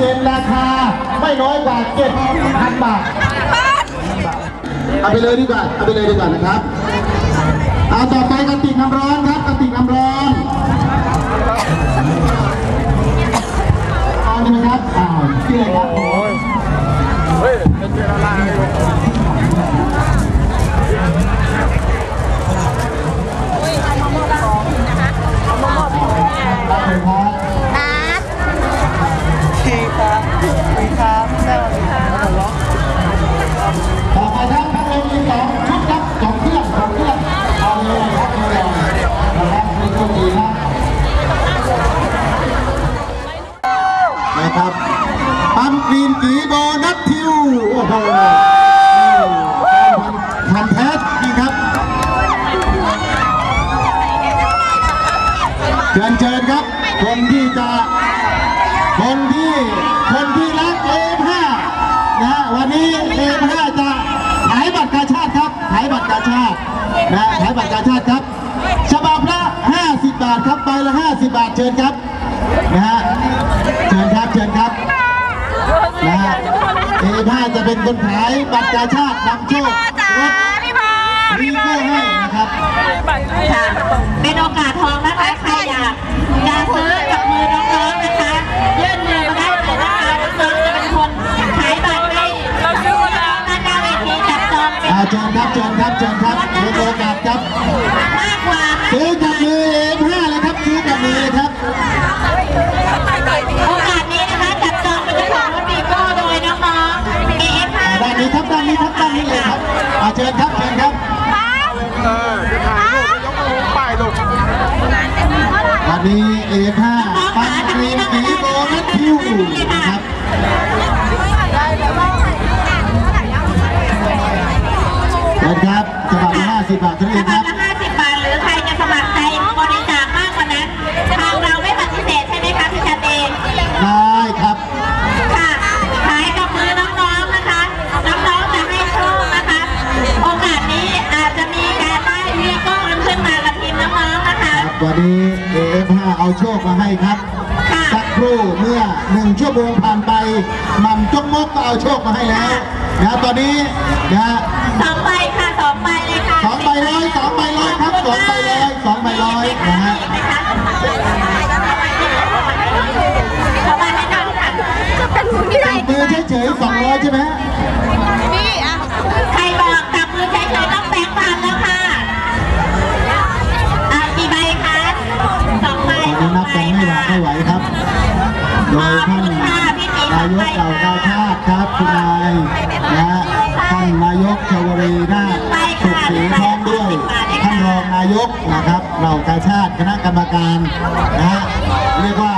เย็นราคาไม่น้อยกว่า7,000บาทเอาไปเลยดีกว่าเอาไปเลยดีกว่านะครับเอาต่อไปกระติกน้ำร้อน โหพันแท้จริงครับเชิญเชิญครับ คนที่จะ คนที่ คนที่รักเอฟห้านะวันนี้เอฟห้าจะขายบัตรกาชาติครับขายบัตรกาชาตินะขายบัตรกาชาติครับ ฉบับละ 50 บาทครับใบละ 50 บาทเชิญครับนะฮะเชิญครับเชิญครับนะฮะ เอฟห้าจะเป็นคนขายบัตรกาชาตินำโชครถพี่พอรีโก้ให้นะครับค่ะเป็นโอกาสทองนะคะใครอยากจะซื้อกับมือ เชิญครับ เชิญครับเออจะถ่ายรูปยกมือป้ายลูกวันนี้ A5 ปันกรีนกีโบนัสคิวนะครับเชิญครับฉบับละ50บาทเท่านั้นเอง วันนี้ A5 เอาโชคมาให้ครับค่ะสักครู่เมื่อหนึ่งชั่วโมงผ่านไปหม่ำจกมกก็เอาโชคมาให้แล้วนะตอนนี้นะสองใบค่ะสองใบเลยค่ะสองใบร้อยสองใบร้อยครับสองใบร้อยสองใบร้อยนะฮะขอมาให้น้องค่ะจับมือเฉยๆสองร้อยใช่ไหมายกเหล่ากาชาติครับคุณนายนะฮะท่านนายกชวรีนาถสุขศรีพร้อมด้วยท่านรองนายกนะครับเหล่ากาชาติคณะกรรมการนะฮะเรียกว่า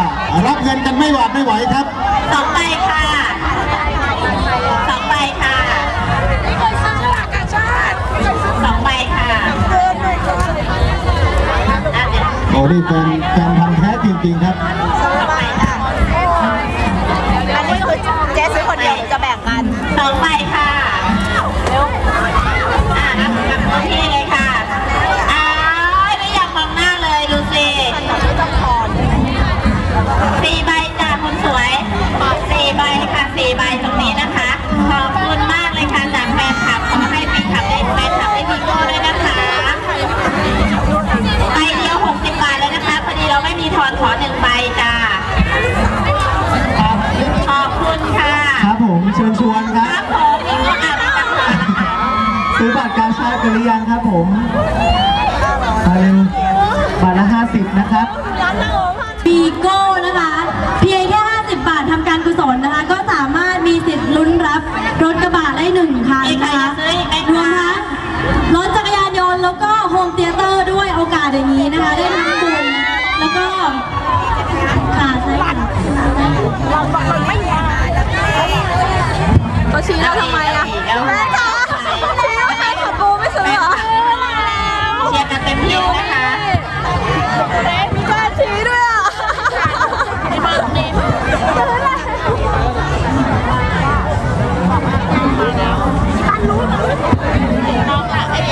รับเงินกันไม่หวาดไม่ไหวครับสองใบค่ะสองใบค่ะสองใบค่ะอะเดี๋ยวโอ้นี่แฟนแฟนพันธ์แท้จริงๆครับ คนเดียวหรือจะแบ่งกัน ต่อไป ซื้อบัตรกาชาติกันหรือยังครับผมมาเร็วบัตรละห้าสิบนะครับ ปีโก้นะคะพี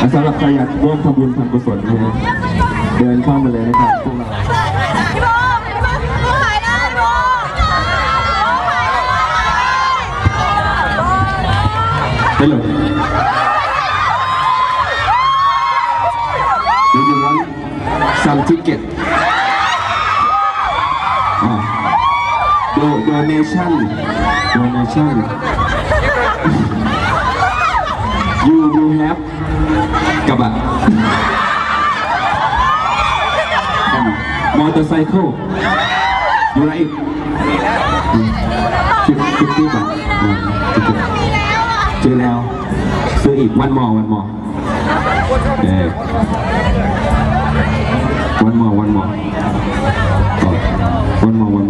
สำหรับใครอยากร่วมทำบุญทำกุศลนะฮะเดินเข้ามาเลยนะครับพวกเราไปเลย Do you want some ticket? Do donation donation you you have กลับอะมอเตอร์ไซค์อยู่ไหนคิดคิดที่แบบเจอแล้วซื้ออีกวันมอวันมอวันมอวันมอวันมอวันมอ